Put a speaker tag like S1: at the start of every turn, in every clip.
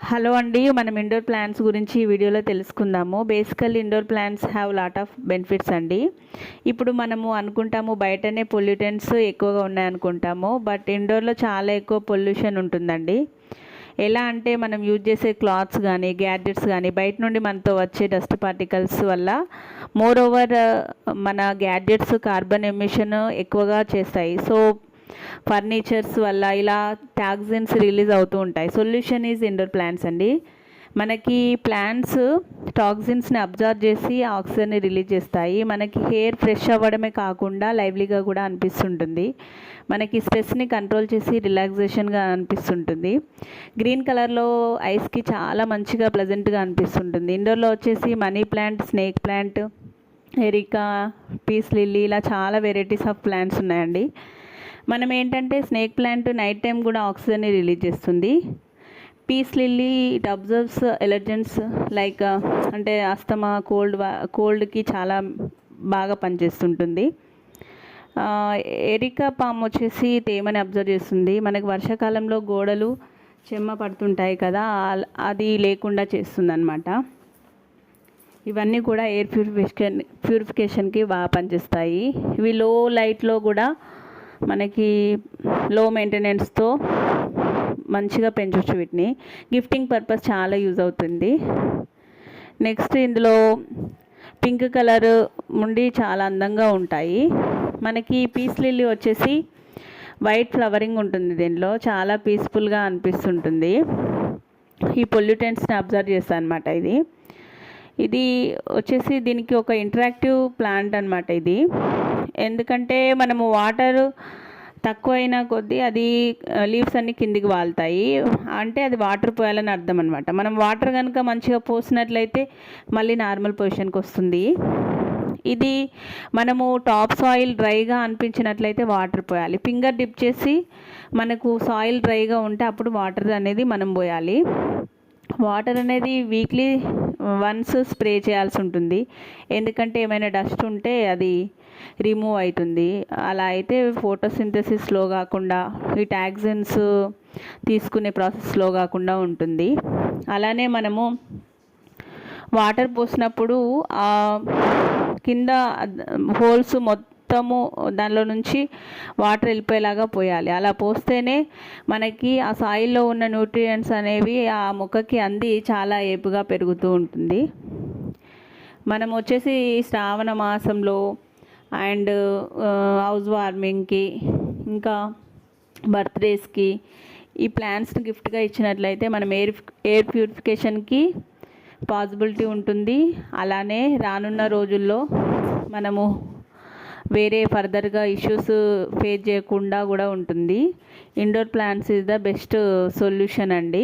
S1: Hello అండి మనం indoor plants గురించి ఈ వీడియోలో తెలుసుకుందాము. Basically indoor plants have lot of benefits అండి. ఇప్పుడు మనము అనుకుంటాము బయటనే పొల్యూటెంట్స్ ఎక్కువగా ఉన్నాయనుకుంటాము బట్ ఇండోర్లో చాలా ఎక్కువ పొల్యూషన్ ఉంటుందండి. ఎలా అంటే మనం యూజ్ చేసే క్లాత్స్ కానీ గ్యాడ్జెట్స్ కానీ బయట నుండి మనతో వచ్చే డస్ట్ పార్టికల్స్ వల్ల మోర్ ఓవర్ మన గ్యాడ్జెట్స్ కార్బన్ ఎమిషన్ ఎక్కువగా చేస్తాయి. సో ఫర్నిచర్స్ వల్ల ఇలా టాక్సిన్స్ రిలీజ్ అవుతూ ఉంటాయి. సొల్యూషన్ ఈజ్ ఇండోర్ ప్లాంట్స్ అండి. మనకి ప్లాంట్స్ టాక్సిన్స్ని అబ్జర్వ్ చేసి ఆక్సిజన్ని రిలీజ్ చేస్తాయి. మనకి హెయిర్ ఫ్రెష్ అవ్వడమే కాకుండా లైవ్లీగా కూడా అనిపిస్తుంటుంది. మనకి స్ట్రెస్ని కంట్రోల్ చేసి రిలాక్సేషన్గా అనిపిస్తుంటుంది. గ్రీన్ కలర్లో ఐస్కి చాలా మంచిగా ప్లెజెంట్గా అనిపిస్తుంటుంది. ఇండోర్లో వచ్చేసి money plant snake plant areca peace lily ఇలా చాలా వెరైటీస్ ఆఫ్ ప్లాంట్స్ ఉన్నాయండి. మనం ఏంటంటే స్నేక్ ప్లాంట్ నైట్ టైం కూడా ఆక్సిజన్ని రిలీజ్ చేస్తుంది. Peace lily it absorbs allergens like అంటే అస్తమా కోల్డ్ కోల్డ్కి చాలా బాగా పనిచేస్తుంటుంది. ఎరికా పామ్ వచ్చేసి తేమని అబ్జర్వ్ చేస్తుంది. మనకి వర్షాకాలంలో గోడలు చెమ్మ పడుతుంటాయి కదా అది లేకుండా చేస్తుంది అనమాట ఇవన్నీ కూడా ఎయిర్ ప్యూరిఫికేషన్ ప్యూరిఫికేషన్కి బాగా పనిచేస్తాయి. ఇవి లో లైట్లో కూడా మనకి లో మెయింటెనెన్స్తో మంచిగా పెంచవచ్చు వీటిని. గిఫ్టింగ్ పర్పస్ చాలా యూజ్ అవుతుంది. నెక్స్ట్ ఇందులో పింక్ కలర్ ఉండి చాలా అందంగా ఉంటాయి. మనకి పీస్ లిల్లీ వచ్చేసి వైట్ ఫ్లవరింగ్ ఉంటుంది దీనిలో. చాలా పీస్ఫుల్గా అనిపిస్తుంటుంది. ఈ పొల్యూటెంట్స్ని అబ్జర్వ్ చేస్తాను అనమాట ఇది. ఇది వచ్చేసి దీనికి ఒక ఇంటరాక్టివ్ ప్లాంట్ అనమాట ఇది. ఎందుకంటే మనము వాటర్ తక్కువైన కొద్దీ అది లీవ్స్ అన్ని కిందికి వాళ్తాయి. అంటే అది వాటర్ పోయాలని అర్థం అనమాట మనం వాటర్ కనుక మంచిగా పోసినట్లయితే మళ్ళీ నార్మల్ పొజిషన్కి వస్తుంది. ఇది మనము టాప్ సాయిల్ డ్రైగా అనిపించినట్లయితే వాటర్ పోయాలి. ఫింగర్ డిప్ చేసి మనకు సాయిల్ డ్రైగా ఉంటే అప్పుడు వాటర్ అనేది మనం పోయాలి. వాటర్ అనేది వీక్లీ వన్స్ స్ప్రే చేయాల్సి ఉంటుంది ఎందుకంటే ఏమైనా డస్ట్ ఉంటే అది రిమూవ్ అవుతుంది అలా అయితే ఫోటోసింథసిస్ స్లో కాకుండా ఈ టాక్సిన్స్ తీసుకునే ప్రాసెస్ స్లో కాకుండా ఉంటుంది. అలానే మనము వాటర్ పోసినప్పుడు ఆ కింద హోల్స్ మొత్తం మొత్తము దానిలో నుంచి వాటర్ వెళ్ళిపోయేలాగా పోయాలి. అలా పోస్తేనే మనకి ఆ సాయిల్లో ఉన్న న్యూట్రియంట్స్ అనేవి ఆ మొక్కకి అంది చాలా ఏపుగా పెరుగుతూ ఉంటుంది. మనం వచ్చేసి శ్రావణ మాసంలో అండ్ హౌస్ వార్మింగ్కి ఇంకా బర్త్డేస్కి ఈ ప్లాంట్స్ని గిఫ్ట్గా ఇచ్చినట్లయితే మనం ఎయిర్ ఎయిర్ ప్యూరిఫికేషన్కి పాసిబిలిటీ ఉంటుంది. అలానే రానున్న రోజుల్లో మనము వేరే ఫర్దర్గా ఇష్యూస్ ఫేస్ చేయకుండా కూడా ఉంటుంది. Indoor plants is the best solution అండి.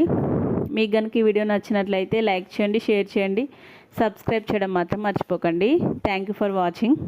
S1: మీకు కనుక ఈ వీడియో నచ్చినట్లయితే లైక్ చేయండి షేర్ చేయండి సబ్స్క్రైబ్ చేయడం మాత్రం మర్చిపోకండి. Thank you for watching.